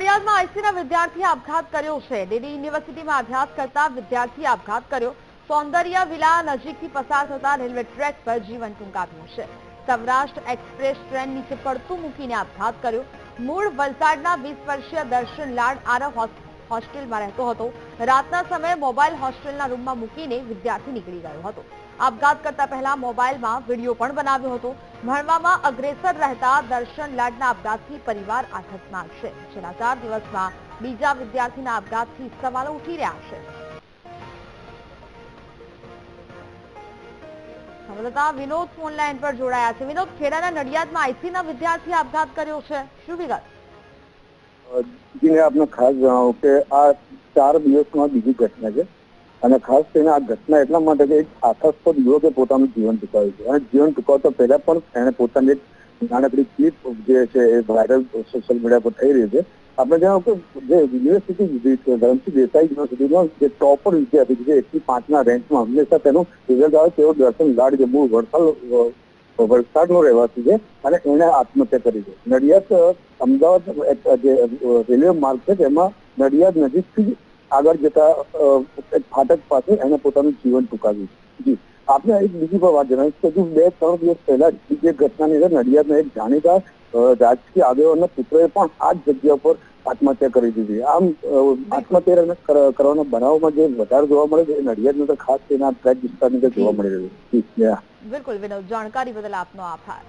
નડિયાદમાં આઈસીના વિદ્યાર્થીએ આપઘાત કર્યો છે. ડીડી યુનિવર્સિટીમાં અભ્યાસ કરતા વિદ્યાર્થીએ આપઘાત કર્યો. સૌંદર્ય વિલા નજીકથી પસાર થતા રેલવે ટ્રેક પર જીવન ટૂંકાવ્યું છે. સૌરાષ્ટ્ર એક્સપ્રેસ ટ્રેન નીચે પડતું મૂકીને આપઘાત કર્યો. મૂળ વલસાડના વીસ વર્ષીય દર્શન લાડ આરવ હોસ- હોસ્ટેલમાં રહેતો હતો. રાતના સમયે મોબાઈલ હોસ્ટેલના રૂમમાં મૂકીને વિદ્યાર્થી નીકળી ગયો હતો. આપઘાત કરતા પહેલા મોબાઈલમાં વીડિયો પણ બનાવ્યો હતો. ભણવામાં અગ્રેસર રહેતા દર્શન લાડના આપઘાતથી પરિવાર આઘાતમાં છે. છેલ્લા ચાર દિવસમાં બીજા વિદ્યાર્થીના આપઘાતથી સવાલો ઉઠી રહ્યા છે. વિનોદ ફોન લાઈન પર જોડાયા છે. વિનોદ, ખેડાના નડિયાદમાં આઈસીના વિદ્યાર્થીએ આપઘાત કર્યો છે. શું વિગત? જીને આપને ખાસ જણાવું કે આ ચાર દિવસમાં બીજી ઘટના છે. અને ખાસ કરીને આ ઘટના એટલા માટે કે એક આશાસ્પદ યુવકે પોતાનું જીવન ટૂંકાવ્યું છે. અને જીવન ટૂંકાવતા પહેલા પણ એણે પોતાની એક નાનકડી ક્લિપ જે છે એ વાયરલ સોશિયલ મીડિયા પર થઈ રહી છે. આપણે જણાવું કે જે યુનિવર્સિટી ધરમસિંહ દેસાઈ યુનિવર્સિટીમાં જે ટોપર વિદ્યાર્થી છે એકથી પાંચના રેન્કમાં હંમેશા તેનું રિઝલ્ટ આવે તેવો દર્શન લાડ બહુ વડતાલ વલસાડનો રહેવાસી છે અને એણે આત્મહત્યા કરી છે. નડિયાદ અમદાવાદ જે રેલવે માર્ગ છે તેમાં નડિયાદ નજીકથી આગળ જતા ફાટક પાસે એને પોતાનું જીવન ટૂંકાવ્યું જી. આપને એક બીજી પણ વાત જણાવીશ કે હજુ બે ત્રણ દિવસ પહેલા જ ઘટનાની અંદર નડિયાદના એક જાણીતા રાજકીય આગેવાનના પુત્રએ પણ આ જ જગ્યા પર આત્મહત્યા કરી દીધી. આમ આત્મહત્યા કર- કરવાના બનાવમાં જે વધારે જોવા મળે છે એ અંદર ખાસ તેના ટ્રેક વિસ્તારની અંદર જોવા મળી રહ્યું છે. બિલકુલ વિનોદ જાણકારી બદલ આપનો આભાર.